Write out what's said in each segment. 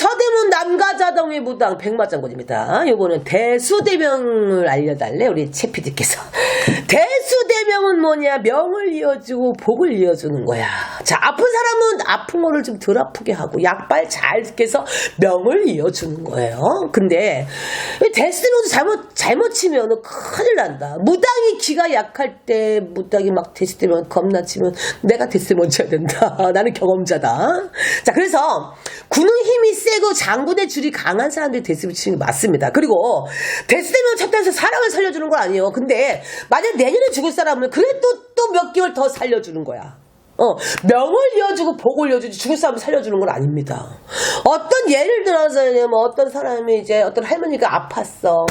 서대문 남가자동의 무당 백마장군입니다. 요거는 대수대명을 알려달래 우리 최 PD께서. 대수대명은 뭐냐? 명을 이어주고 복을 이어주는 거야. 자 아픈 사람은 아픈 거를 좀 덜 아프게 하고 약발 잘 깨서 명을 이어주는 거예요. 근데 대수대명도 잘못 잘못 치면 큰일 난다. 무당이 기가 약할 때 무당이 막 대수대명 겁나 치면 내가 대수대명 쳐야 된다. 나는 경험자다. 자 그래서 군은 힘이 세고 장군의 줄이 강한 사람들이 데스를 치는 게 맞습니다. 그리고 데스되면 쳤다 해서 사람을 살려주는 건 아니에요. 근데 만약 내년에 죽을 사람은 그래도 또 몇 개월 더 살려주는 거야. 어, 명을 이어주고 복을 이어주지 죽을 사람을 살려주는 건 아닙니다. 어떤 예를 들어서 뭐 어떤 사람이 이제 어떤 할머니가 아팠어.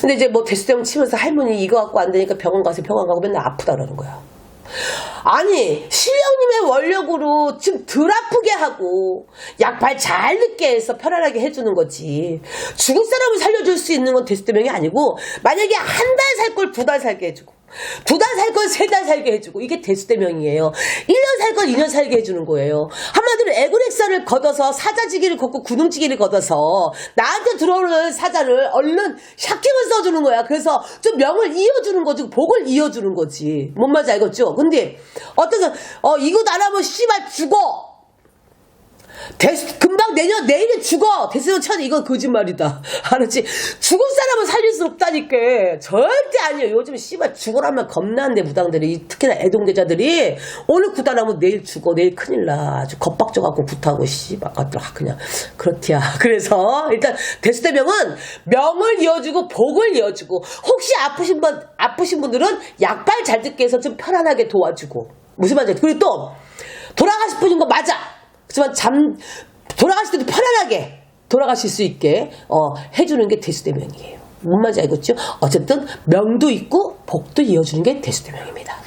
근데 이제 뭐 데스되면 치면서 할머니 이거 갖고 안 되니까 병원 가서 병원 가고 맨날 아프다 그러는 거야. 아니 신령님의 원력으로 좀덜 아프게 하고 약발 잘 늦게 해서 편안하게 해주는 거지 죽은 사람을 살려줄 수 있는 건 데스대명이 아니고 만약에 한 달 살 걸 두 달 살게 해주고 두 달살걸세달 살게 해주고 이게 대수대명이에요. 1년 살걸 2년 살게 해주는 거예요. 한마디로 애고렉사를 걷어서 사자지기를 걷고 구둥지기를 걷어서 나한테 들어오는 사자를 얼른 샤킹을 써주는 거야. 그래서 좀 명을 이어주는 거지 복을 이어주는 거지. 뭔 말인지 알겠죠? 근데 어떤 어 이거 안 하면 씨발 죽어 대수, 금방 내년 내일에 죽어. 대수령 천 이건 거짓말이다. 알았지? 죽은 사람은 살릴 수 없다니까. 절대 아니에요. 요즘 씨발 죽어라면 겁나는데 무당들이. 특히나 애동계자들이. 오늘 구단하면 내일 죽어. 내일 큰일 나. 아주 겁박져갖고 굿하고 씨발. 같더라 그냥. 그렇디야. 그래서 일단 대수대명은 명을 이어주고 복을 이어주고 혹시 아프신 분 아프신 분들은 약발 잘 듣게 해서 좀 편안하게 도와주고. 무슨 말인지 그리고 또 돌아가 싶으신 거 맞아 그렇지만 잠 돌아가실 때도 편안하게 돌아가실 수 있게 어, 해주는 게 대수대명이에요. 뭔 말인지 알겠죠? 어쨌든 명도 있고 복도 이어주는 게 대수대명입니다.